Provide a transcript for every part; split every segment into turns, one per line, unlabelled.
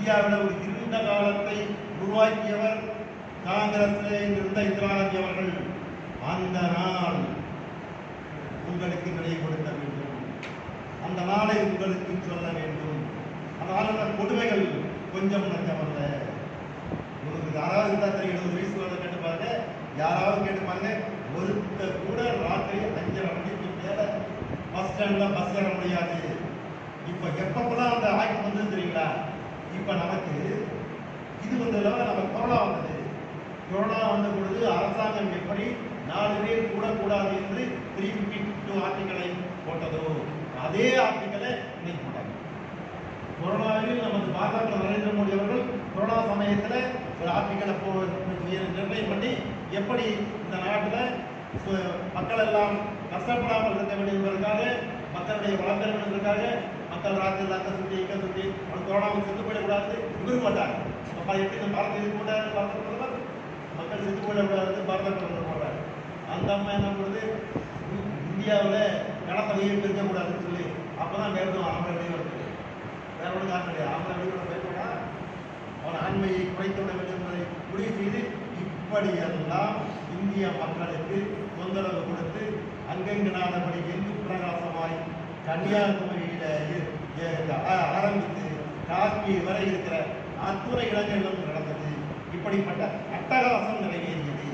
இந்தியாவில் ஒரு இருண்ட காலத்தை உருவாக்கியவர் காங்கிரஸில் இருந்த இந்திராகாந்தி அவர்கள். அந்த நாள் உங்களுக்கு நினைவுபடுத்த வேண்டும். அந்த நாளை உங்களுக்கு சொல்ல வேண்டும். அதனால கொடுமைகள் கொஞ்சம் நஞ்சமல்ல உங்களுக்கு யாராவது இருந்தால் எழுபது வயசு வரத கேட்டு பாருங்க. யாராவது கேட்டு பாருங்க. ஒருத்தர் கூட ராத்திரி அஞ்சரை மணிக்கு மேலே பஸ் ஸ்டாண்ட்ல பஸ் ஏற முடியாது. இப்போ எப்பப்பெல்லாம் அந்த ஆய்வு வந்து தெரியுங்களா? இப்போ நமக்கு இது வந்ததுல நம்ம கொரோனா வந்தது. கொரோனா வந்த பொழுது அரசாங்கம் எப்படி நாலு பேர் கூடக்கூடாது என்று த்ரீ ஃபிஃப்டி டூ ஆர்டிகளை போட்டதோ அதே ஆர்டிகளை இன்னைக்கு போட்டாங்க. கொரோனாவில் நமது பாஜக நரேந்திர மோடி அவர்கள் கொரோனா சமயத்தில் ஒரு ஆர்டிகளை போ நிர்ணயம் பண்ணி எப்படி இந்த நாட்டில் மக்கள் எல்லாம் கஷ்டப்படாமல் இருக்க வேண்டும் என்பதற்காக மக்களுடைய வளம் என்பதற்காக மக்கள் ராத்திரி அங்க சுற்றி இங்க சுற்றி அவன் கொரோனாவுக்கு செத்து போயிடக்கூடாது. விரும்ப மாட்டாங்க. அப்ப எப்படி இந்த பாரத இது கூட பாரத பிரதமர் மக்கள் செத்து போயிடக்கூடாது பாரத பிரதமர் போடுறாரு. அந்த அம்மா என்ன பண்ணுது? இந்தியாவில் கனத்தொகையை இருக்கக்கூடாதுன்னு சொல்லி அப்போ தான் வேண்டும் ஆம்பளை வெளியே வேற ஒன்றும் காரணம் கிடையாது ஆம்பளை வெளியோட பயப்படா அவன் ஆண்மையை குறைத்து விட வேண்டும் என்பதை முடிவு செய்து இப்படியெல்லாம் இந்திய மக்களுக்கு தொந்தரவு கொடுத்து அங்கெங்கினாதபடி எங்கு பிரகாசமாய் கன்னியாகுமரியில இ- ஆரம்பித்து காஷ்மீர் வரை இருக்கிற அத்துறை இடங்களிலும் நடந்தது. இப்படிப்பட்ட அட்டகாசம் நிறைவேறியது.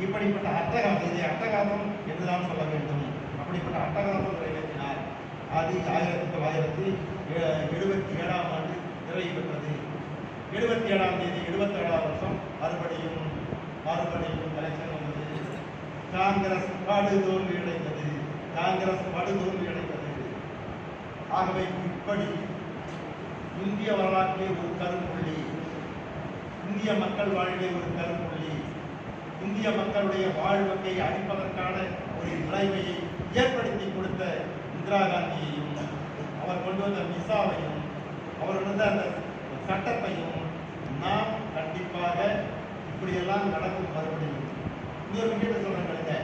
இப்படிப்பட்ட அட்டகாசம் இதை அட்டகாசம் என்றுதான் சொல்ல வேண்டும். அப்படிப்பட்ட அட்டகாசம் நிறைவேற்றினார். அது ஆயிரத்தி தொள்ளாயிரத்தி எழுபத்தி ஏழாம் ஆண்டு நிறைவு பெற்றது. எழுபத்தி ஏழாம் தேதி எழுபத்தி ஏழாம் வருஷம் மறுபடியும் மறுபடியும் எலெக்ஷன் வந்தது. காங்கிரஸ் படுதோல்வி அடைந்தது. காங்கிரஸ் படுதோல்வி அடைந்தது. ஆகவே இப்படி இந்திய வரலாற்றிலே ஒரு கரும்புள்ளி இந்திய மக்கள் வாழ்விலே ஒரு கரும்புள்ளி இந்திய மக்களுடைய வாழ்வுக்கை அழிப்பதற்கான ஒரு நிலைமையை ஏற்படுத்தி கொடுத்த இந்திரா காந்தியையும் அவர் கொண்டு வந்த மிசாவையும் அவர் வந்த அந்த சட்டத்தையும் நாம் கண்டிப்பாக இப்படியெல்லாம் நடக்கும் மறுபடியும். இன்னொரு விஷயத்தை சொல்றாங்க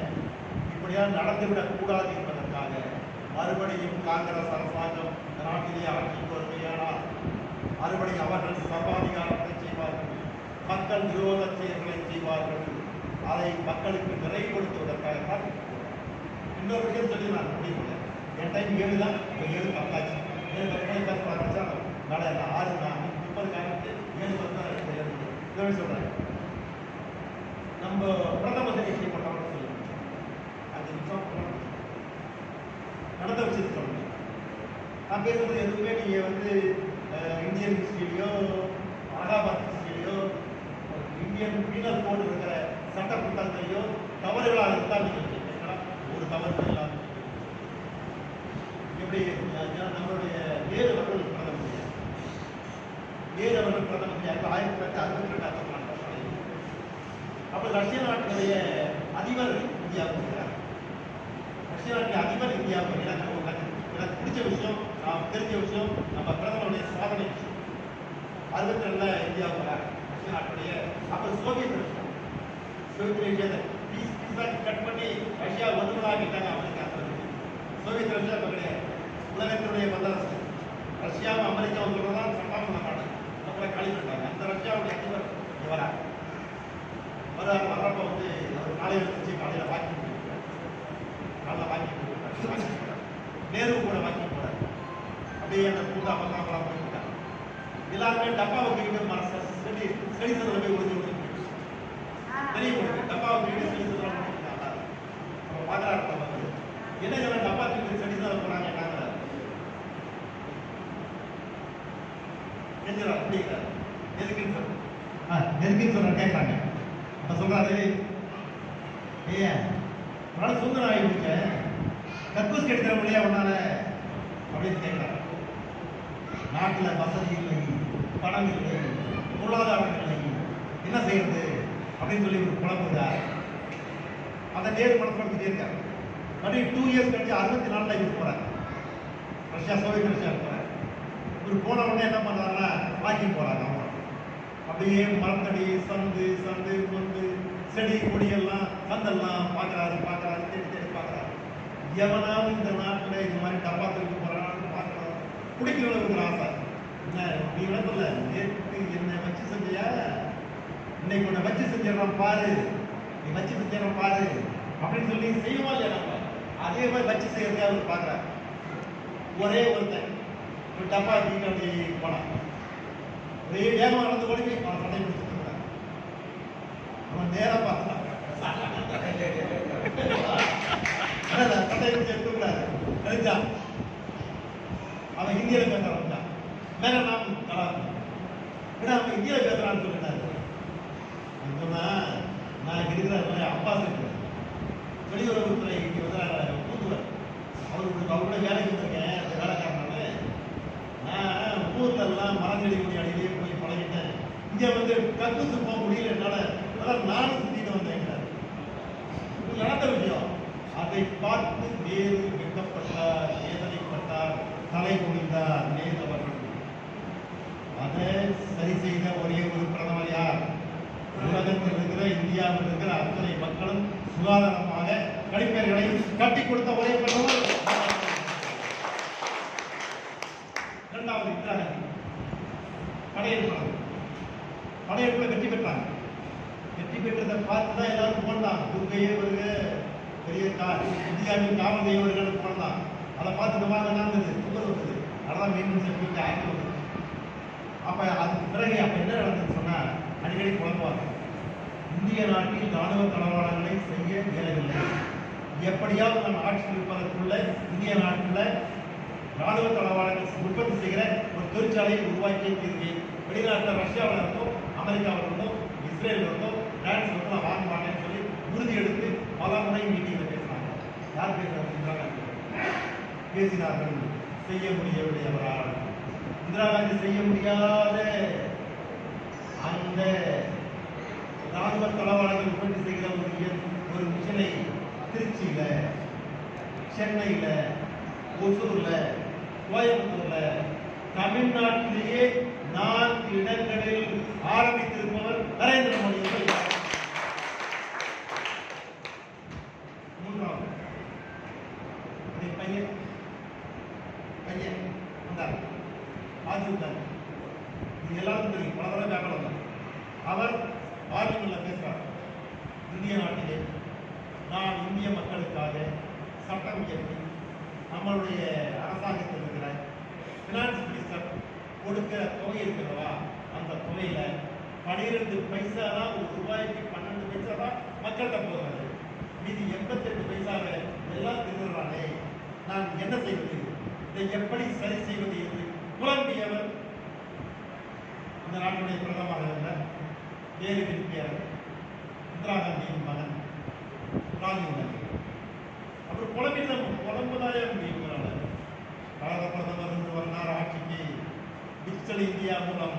இப்படியெல்லாம் நடந்துவிடக் கூடாது என்பதற்காக மறுபடியும் காங்கிரஸ் அரசாங்கம் இந்த நாட்டிலே ஆட்சிக்கு வருமையானால் மறுபடியும் அவர்கள் சர்வாதிகாரத்தை செய்வார்கள். மக்கள் விரோத செயல்களை செய்வார்கள். அதை மக்களுக்கு நிறைவுபடுத்துவதற்காகத்தான் இன்னொரு விஷயம் சொல்லி நான் முடிவு என் டைம் ஏழு தான் இப்போ ஏழு பத்தாச்சு. ஏழு பத்து மணி பேச நாளை இல்லை ஆறு நான் முப்பது காலத்து ஏழு பத்து தான் ஏழு சொல்கிறேன் நம்ம பிரதமர் செய்யப்பட்டவர்கள் சொல்லி அஞ்சு நிமிஷம் நடந்த விஷயத்தை சொல்லுங்க நான் பேசுறது எதுவுமே நீங்கள் வந்து இந்தியன் ஹிஸ்ட்ரியிலையோ அலகாபாத் ஹிஸ்ட்ரியிலையோ இந்தியன் பீனல் கோடு இருக்கிற சட்ட புத்தகத்திலையோ தவறுகளாக இருந்தால் நீங்கள் கேட்கலாம். ஒரு தவறு இல்லாமல் எப்படி நம்மளுடைய நேரு அவர்கள் பிரதம மந்திரி நேரு அவர்கள் பிரதம மந்திரி ஆயிரத்தி தொள்ளாயிரத்தி அறுபத்தி ரெண்டாயிரத்தி அப்போ ரஷ்ய நாட்டினுடைய அதிபர் இந்தியாவுக்கு வருகிறார் அதிபர் இந்தியாவுக்கு வருகிறார் எனக்கு பிடிச்ச விஷயம் நான் தெரிஞ்ச விஷயம் நம்ம பிரதமருடைய சாதனை விஷயம். அறுபத்தி ரெண்டுல இந்தியாவுக்கு வரார் ரஷ்ய நாட்டுடைய அப்போ Soviet Russia Soviet Russia piece பீஸாக கட் பண்ணி ரஷ்யா ஒன்றுவதாகிட்டாங்க அமெரிக்கா சோவியத் ரஷ்யா இப்போ கிடையாது. உலகத்தினுடைய வல்லரசு ரஷ்யாவும் அமெரிக்காவும் சட்டம் பண்ண மாட்டாங்க அப்புறம் காலி பண்ணிட்டாங்க. அந்த ரஷ்யாவுடைய அதிபர் இங்க வர வர்றப்ப வந்து ஒரு காலையில் வச்சு காலையில் வாக்கிங் நல்லா வாங்கி வாக்கிங் நேரு கூட வாங்கி போறாரு அப்படியே அந்த பூங்கா பக்கம் போயிருக்காரு எல்லாருமே டப்பா தூக்கிட்டு மனசு செடி செடி சதுல போய் ஒளிஞ்சு ஒளிஞ்சு தெரிய போகுது டப்பாவை தூக்கிட்டு செடி சதுல போயிருக்காங்க அப்ப பாக்குறாரு வந்து. என்ன சொல்ல டப்பா தூக்கிட்டு செடி சதுல போறாங்க என்னங்கிறாரு. நெஞ்சிடா அப்படிங்கிறாரு எதுக்குன்னு சொல்றேன் ஆ எதுக்குன்னு சொல்றேன் கேட்கறாங்க அப்ப சொல்றாரு ஏன் உன்னால சுந்தரம் ஆகி முடிச்சேன் கக்கூஸ் கெடுக்கிற முடியா உன்னால? அப்படின்னு கேட்கிறாரு நாட்டில் வசதி இல்லை பணம் இல்லை பொருளாதாரம் இல்லை என்ன செய்யறது அப்படின்னு சொல்லி ஒரு குழம்புகிறார் அந்த நேரு மனப்படுத்திட்டே இருக்காங்க மறுபடியும் டூ இயர்ஸ் கழிச்சு அறுபத்தி நாலில் இவர் போகிறாங்க ரஷ்யா சோவியத் ரஷ்யா போறாரு. இவர் போன உடனே என்ன பண்ணுறாங்கன்னா வாக்கிங் போகிறாங்க அவங்க அப்படியே மரத்தடி சந்து சந்து செடி கொடியெல்லாம் கந்தெல்லாம் பார்க்குறாரு பார்க்குறாரு தேடி தேடி பார்க்குறாரு. எவனாவது இந்த நாட்டில் இந்த மாதிரி டப்பா தூக்கி போகிறான்னு பார்க்கறாரு குடிக்கிறவனுக்கு ஒரு ஆசை. என்ன நீ இடத்துல நேற்று என்னை வச்சு செஞ்சியா? இன்னைக்கு உன்னை வச்சு செஞ்சிடலாம் பாரு. நீ வச்சு செஞ்சிடறோம் பாரு. அப்படின்னு சொல்லி செய்வோமா இல்லையா நம்ம அதே மாதிரி வச்சு செய்யறதே அவர் பார்க்குறாரு. ஒரே ஒருத்தன். ஒரு டப்பா தூக்கி அப்படி போனான். ஒரே வேகமாக நடந்து ஓடி அவன் சண்டை அவன் நேரா பார்த்தான் அதான் சண்டை பிடிச்சி எடுத்துக்கூடாது அவன் ஹிந்தியில பேசுறான் ஆரம்பிச்சான் நாம் நல்லா ஏன்னா அவன் ஹிந்தியில பேசுறான்னு சொல்லிட்டாரு. சொன்னா நான் இருக்கிற மாதிரி அப்பா இருக்கு வெளியுறவுத்துறை இங்கே வந்து தூதுவர் அவருக்கு அவரோட வேலைக்கு வந்திருக்கேன் அந்த வேலைக்காரனால. நான் ஊர்ல மரஞ்செடி கொடி அடியிலேயே போய் பழகிட்டேன். இங்கே வந்து கற்று போக முடியல என்னால் அதான் நானும் சிந்திக்க வந்தேன் இது நடந்த விஷயம் அதை பார்த்து வேறு வெட்டப்பட்டார் வேதனைப்பட்டார் தலை குனிந்தார் நேரு அவர்கள். அதை சரி செய்த ஒரே ஒரு பிரதமர் யார்? உலகத்தில் இருக்கிற இந்தியாவில் இருக்கிற அத்தனை மக்களும் சுகாதாரமாக கழிப்பறைகளை கட்டி கொடுத்த ஒரே பிரதமர் இரண்டாவது இந்திரா காந்தி. படையெடுப்பு படையெடுப்புல வெற்றி பெற்றாங்க. பெற்றதை பார்த்து தான் எல்லாரும் போனான் துர்கையே வருக பெரிய கா இந்தியாவின் காமதேவ வருகன்னு போனான் அதை பார்த்து இந்த மாதிரி நடந்தது. சுகர் வந்தது. அதான் மீன் சர்டிஃபிகேட் ஆக்ட் வந்தது அப்போ அதுக்கு பிறகு அப்போ என்ன நடந்ததுன்னு சொன்னால் அடிக்கடி குழம்புவாங்க இந்திய நாட்டில் ராணுவ தளவாடங்களை செய்ய இயலவில்லை எப்படியாவது நம்ம ஆட்சியில் இருப்பதற்குள்ள இந்திய நாட்டில் ராணுவ தளவாடங்கள் உற்பத்தி செய்கிற ஒரு தொழிற்சாலையை உருவாக்கிய தீர்வு வெளிநாட்டில் ரஷ்யாவில் இருந்தோம் அமெரிக்காவில் இருந்தோம் இஸ்ரேல் இருந்தோம் பிரான்ஸ் வந்து நான் வாங்க மாட்டேன்னு சொல்லி உறுதி எடுத்து பல முறை மீட்டிங்கில் பேசினாங்க யார் பேசுறாங்க? இந்திரா காந்தி. பேசினார்கள். செய்ய முடியவில்லை அவரால். இந்திரா காந்தி செய்ய முடியாத அந்த ராணுவ தளவாடங்கள் உற்பத்தி செய்கிற ஒரு ஒரு மிஷனை திருச்சியில் சென்னையில் ஒசூரில் கோயம்புத்தூரில் தமிழ்நாட்டிலேயே நான்கு இடங்களில் ஆரம்பித்திருப்பவர் நரேந்திர மோடி அவர்கள். மூன்றாவது அதே பையன் பையன் வந்தார் அதிமுக இது எல்லாருக்கும் தெரியும் பல தடவை பேப்பர் வந்தார் அவர் பார்லிமெண்ட்ல பேசுறார் இந்திய நாட்டிலே நான் இந்திய சட்டம் இயற்றி நம்மளுடைய அரசாங்கத்தில் இருக்கிற ஃபினான்ஸ் மினிஸ்டர் கொடுக்கிற தொகை இருக்கிறதா? அந்த தொகையில் பனிரெண்டு பைசா தான் ஒரு ரூபாய்க்கு பன்னெண்டு பைசா தான் மக்கள்கிட்ட போகிறது மீதி எண்பத்தெட்டு பைசாவை எல்லாம் திருடுறானே. நான் என்ன செய்வது? இதை எப்படி சரி செய்வது என்று புலம்பியவர் இந்த நாட்டுடைய பிரதமராக இருந்த வேறு விரும்பியவர் இந்திரா காந்தியின் மகன் ராஜீவ் காந்தி ஒரு புலம்பிட்டு நம்ம புலம்புதாய முடியுங்கிறாங்க பாரத பிரதமர் இன்று வரலாறு ஆட்சிக்கு டிஜிட்டல் இந்தியா மூலம்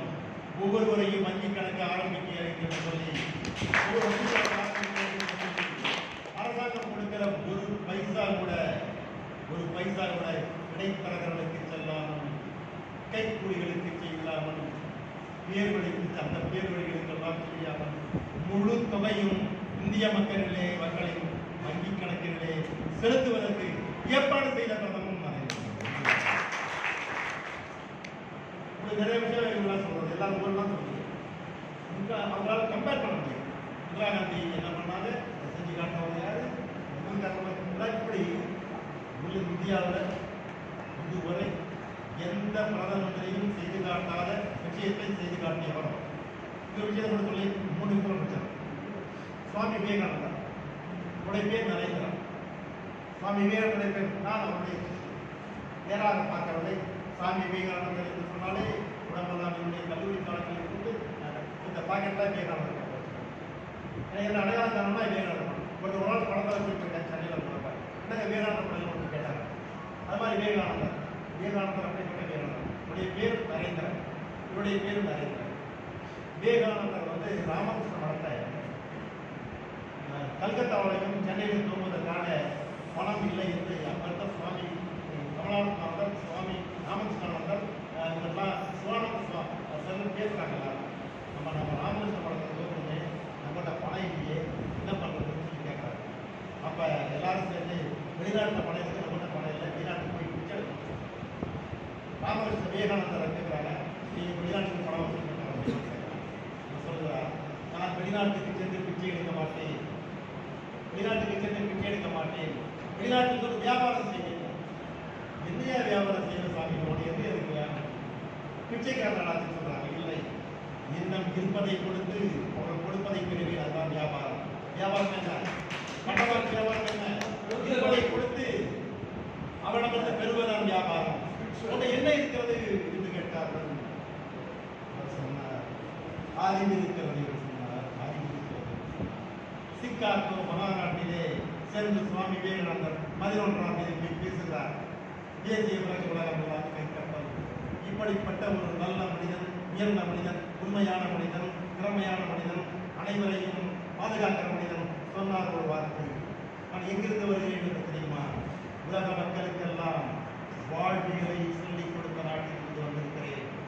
ஒவ்வொருவரையும் வங்கி கணக்கு ஆரம்பிக்க என்று சொல்லி ஒவ்வொரு அரசாங்கம் கொடுக்கிற ஒரு பைசா கூட ஒரு பைசா கூட இடைத்தரகர்களுக்கு செல்லாமல் கைக்கூலிகளுக்கு செய்யலாமல் பேர்வழிக்கு அந்த பேர்வழிகளுக்கு எல்லாம் செய்யாமல் முழு தொகையும் இந்திய மக்களிலே மக்களையும் வங்கி கணக்கிலே செலுத்துவதற்கு ஏற்பாடு செய்த பிரதமும் நிறைய விஷயம் இவங்களாம் சொல்றது எல்லா ஊரெல்லாம் சொல்றது அவங்களால கம்பேர் பண்ண முடியும் இந்திரா காந்தி என்ன பண்ணாங்க செஞ்சு காட்டுறவங்க யாரு இவங்க இப்படி முழு இந்தியாவில் இதுவரை எந்த பிரதம மந்திரியும் செய்து காட்டாத விஷயத்தை செய்து காட்டியவர். இந்த விஷயத்தை சொல்லி மூணு விஷயம் சுவாமி விவேகானந்தர். உடைய பேர் சுவாமி விவேகானந்தர் பேர் நான் அவருடைய நேராக பார்க்கவில்லை. சுவாமி விவேகானந்தர் என்று சொன்னாலே உடம்பெல்லாம் என்னுடைய கல்லூரி காலங்களில் இருந்து இந்த பாக்கெட்டில் விவேகானந்தர் எனக்கு என்ன அடையாளம் காரணமா விவேகானந்தர் கொஞ்சம் ஒரு நாள் படத்தில் போயிட்டு சென்னையில் போகிறப்ப என்னங்க விவேகானந்தர் படம் ஒன்று கேட்டாங்க அது மாதிரி விவேகானந்தர். விவேகானந்தர் அப்படிப்பட்ட விவேகானந்தர். இவருடைய பேர் நரேந்திரன். இவருடைய பேர் நரேந்திரன். விவேகானந்தர் வந்து ராமகிருஷ்ண கல்கத்தா வரைக்கும் சென்னையில் தூங்குவதற்கான பணம் இல்லை என்று அப்பத்த சுவாமி கமலானந்த அவர்கள் சுவாமி ராமகிருஷ்ணன் அவர்கள் இதெல்லாம் சிவானந்த சுவாமி செல்வம் பேசுகிறாங்க எல்லாரும். நம்ம நம்ம ராமகிருஷ்ண படத்தை தோன்றுமே நம்மகிட்ட பணம் இல்லையே என்ன பண்ணுறதுன்னு சொல்லி கேட்குறாங்க அப்போ எல்லாரும் சேர்ந்து வெளிநாட்டில் பணம் இருக்குது நம்மகிட்ட பணம் இல்லை வெளிநாட்டுக்கு போய் பிடிச்செடுக்கணும் ராமகிருஷ்ண விவேகானந்தர் கேட்குறாங்க நீங்கள் வெளிநாட்டுக்கு பணம் வசூல் பண்ணுறாங்க சொல்லுகிறார் நான் வெளிநாட்டுக்கு சேர்ந்து பிச்சை எடுக்க மாட்டேன். வெளிநாட்டில் ஒரு வியாபாரம் செய்வேன் என்னையா வியாபாரம் செய்யணும் சாமி? உனக்கு என்ன இருக்கு பிச்சைக்காரனாக சொல்றாங்க இல்லை. இன்னும் இருப்பதை கொடுத்து அவர்கள் கொடுப்பதை பெறுவீர் அதுதான் வியாபாரம். வியாபாரம் என்ன? பட்டவார் வியாபாரம் என்ன? இருப்பதை கொடுத்து அவரிடமிருந்து பெறுவதுதான் வியாபாரம். உன்னை என்ன இருக்கிறது? என்று கேட்டார்கள். சொன்னார் ஆதிவு இருக்கிறது என்று சொன்னார் ஆதிவு இருக்கிறது சிக்காகோ மகாராட்டிலே சென்று சுவாமி விவேகானந்தர் பதினொன்றாம் தேதி பேசுகிறார். தேசிய உலக உலகம் எல்லாம் இப்படிப்பட்ட ஒரு நல்ல மனிதன் உயர்ந்த மனிதன் உண்மையான மனிதன் திறமையான மனிதன் அனைவரையும் பாதுகாக்கிற மனிதன் சொன்னார் ஒரு வார்த்தை. நான் எங்கிருந்து வருகிறேன் என்று தெரியுமா? உலக மக்களுக்கெல்லாம் வாழ்வியலை சொல்லிக் கொடுத்த நாட்டில் இருந்து வந்திருக்கிறேன்.